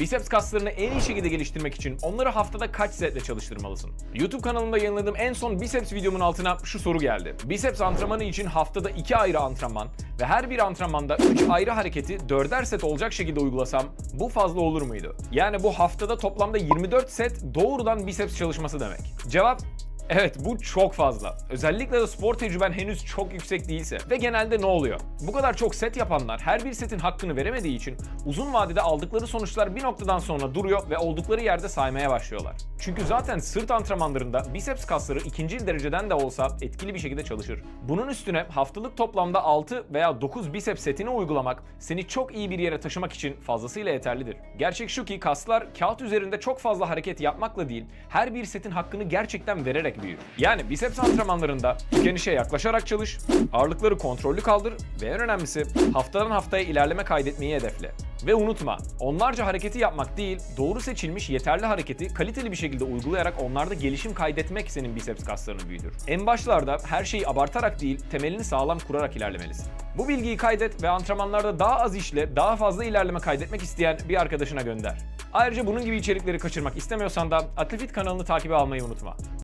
Biceps kaslarını en iyi şekilde geliştirmek için onları haftada kaç setle çalıştırmalısın? YouTube kanalımda yayınladığım en son biceps videomun altına şu soru geldi. Biceps antrenmanı için haftada 2 ayrı antrenman ve her bir antrenmanda 3 ayrı hareketi 4'er set olacak şekilde uygulasam bu fazla olur muydu? Yani bu haftada toplamda 24 set doğrudan biceps çalışması demek. Cevap Evet bu çok fazla. Özellikle de spor tecrüben henüz çok yüksek değilse. Ve genelde ne oluyor? Bu kadar çok set yapanlar her bir setin hakkını veremediği için uzun vadede aldıkları sonuçlar bir noktadan sonra duruyor ve oldukları yerde saymaya başlıyorlar. Çünkü zaten sırt antrenmanlarında biceps kasları ikinci dereceden de olsa etkili bir şekilde çalışır. Bunun üstüne haftalık toplamda 6 veya 9 biceps setini uygulamak seni çok iyi bir yere taşımak için fazlasıyla yeterlidir. Gerçek şu ki kaslar kağıt üzerinde çok fazla hareket yapmakla değil, her bir setin hakkını gerçekten vererek büyür. Yani biceps antrenmanlarında tükenişe yaklaşarak çalış, ağırlıkları kontrollü kaldır ve en önemlisi haftadan haftaya ilerleme kaydetmeyi hedefle. Ve unutma, onlarca hareketi yapmak değil, doğru seçilmiş yeterli hareketi kaliteli bir şekilde uygulayarak onlarda gelişim kaydetmek senin biceps kaslarını büyütür. En başlarda her şeyi abartarak değil, temelini sağlam kurarak ilerlemelisin. Bu bilgiyi kaydet ve antrenmanlarda daha az işle daha fazla ilerleme kaydetmek isteyen bir arkadaşına gönder. Ayrıca bunun gibi içerikleri kaçırmak istemiyorsan da Atlefit kanalını takibe almayı unutma.